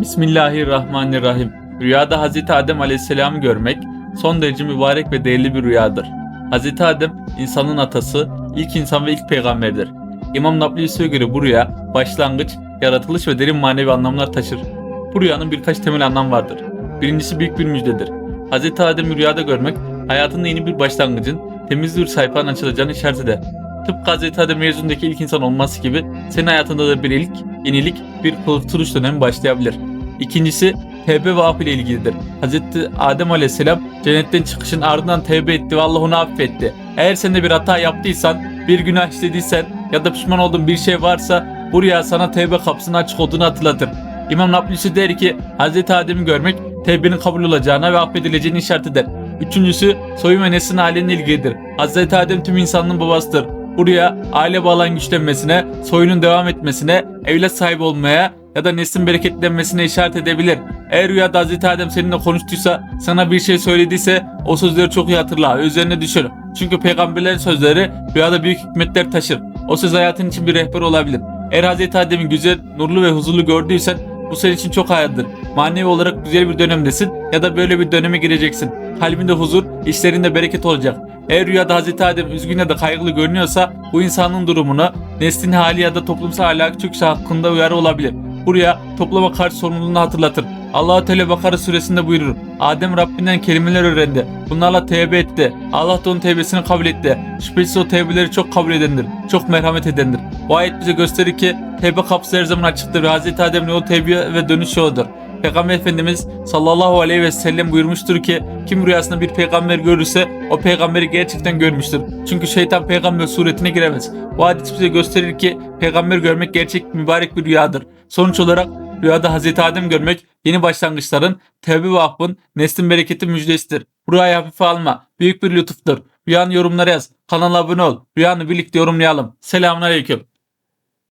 Bismillahirrahmanirrahim. Rüyada Hazreti Adem Aleyhisselam'ı görmek son derece mübarek ve değerli bir rüyadır. Hazreti Adem insanın atası, ilk insan ve ilk peygamberdir. İmam Nablusi'ye göre bu rüya başlangıç, yaratılış ve derin manevi anlamlar taşır. Bu rüyanın birkaç temel anlam vardır. Birincisi büyük bir müjdedir. Hazreti Adem'i rüyada görmek hayatında yeni bir başlangıcın, temiz bir sayfanın açılacağını işaret eder. Tıpkı Hazreti Adem yeryüzündeki ilk insan olması gibi senin hayatında da bir ilk, yenilik, bir kurtuluş dönemi başlayabilir. İkincisi tevbe ve af ile ilgilidir. Hz. Adem Aleyhisselam cennetten çıkışın ardından tevbe etti ve Allah onu affetti. Eğer sen de bir hata yaptıysan, bir günah işlediysen ya da pişman olduğun bir şey varsa bu rüya sana tevbe kapısının açık olduğunu hatırlatır. İmam Nablusi der ki Hz. Adem'i görmek tevbenin kabul olacağına ve affedileceğini işaret. Üçüncüsü soyun ve neslin haliyle ilgilidir. Hz. Adem tüm insanlığın babasıdır. Bu rüya aile bağlan güçlenmesine, soyunun devam etmesine, evlat sahibi olmaya ya da neslin bereketlenmesine işaret edebilir. Eğer rüyada Hazreti Adem seninle konuştuysa, sana bir şey söylediyse o sözleri çok iyi hatırla, üzerine düşür. Çünkü peygamberlerin sözleri rüyada büyük hikmetler taşır. O söz hayatın için bir rehber olabilir. Eğer Hazreti Adem'i güzel, nurlu ve huzurlu gördüysen bu senin için çok hayırdır. Manevi olarak güzel bir dönemdesin ya da böyle bir döneme gireceksin. Kalbinde huzur, işlerinde bereket olacak. Eğer rüyada Hazreti Adem üzgün ya da kaygılı görünüyorsa bu insanın durumunu, neslin hali ya da toplumsal ahlak çöküşü hakkında uyarı olabilir. Bu rüya topluma karşı sorumluluğunu hatırlatır. Allah-u Teala Bakara suresinde buyurur. Adem Rabbinden kelimeler öğrendi. Bunlarla tevbe etti. Allah da onun tevbesini kabul etti. Şüphesiz o tevbeleri çok kabul edendir. Çok merhamet edendir. Bu ayet bize gösterir ki tevbe kapısı her zaman açıktır ve Hz. Adem'in yolu tevbe ve dönüş yoludur. Peygamber Efendimiz sallallahu aleyhi ve sellem buyurmuştur ki kim rüyasında bir peygamber görürse o peygamberi gerçekten görmüştür. Çünkü şeytan peygamber suretine giremez. Bu hadis bize gösterir ki peygamber görmek gerçek mübarek bir rüyadır. Sonuç olarak rüyada Hazreti Adem görmek yeni başlangıçların, tevbe ve neslin bereketi müjdesidir. Rüyayı hafife alma. Büyük bir lütuftur. Rüyanın yorumlara yaz. Kanala abone ol. Rüyanı birlikte yorumlayalım. Selamun Aleyküm.